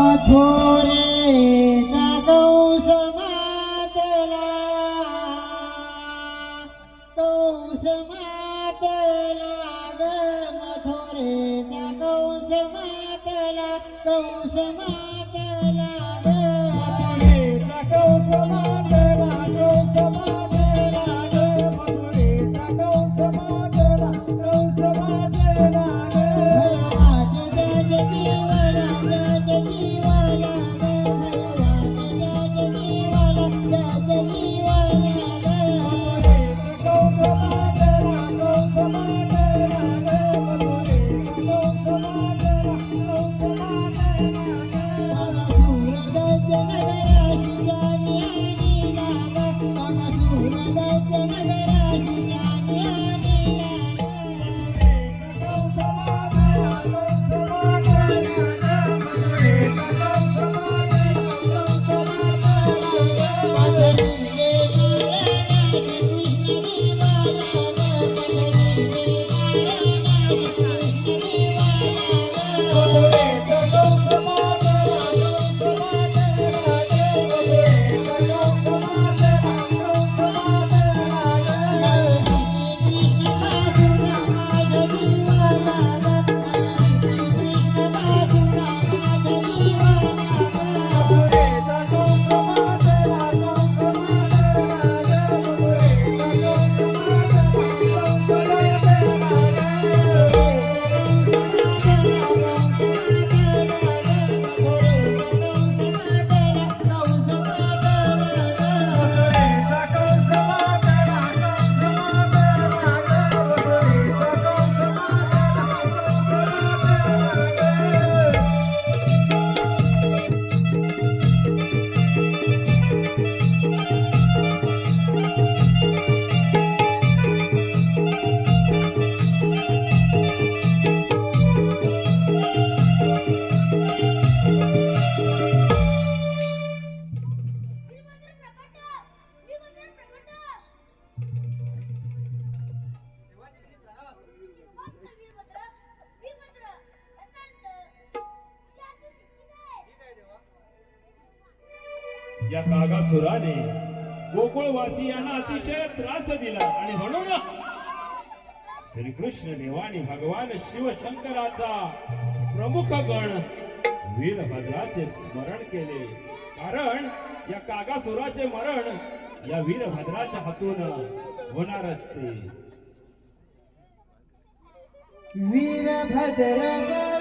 मथुरेचा कंस मातला कंस मातला ग मथुरेचा कंस मातला कंस मातला ग. मथुरेचा कंस मथुरेचा या कागासुराने गोकुळवासियांना अतिशय त्रास दिला. आणि म्हणून श्रीकृष्ण देवानी भगवान शिवशंकराचा प्रमुख गण वीरभद्राचे स्मरण केले. कारण या कागासुराचे मरण या वीरभद्राच्या हातून होणार असते. वीरभद्र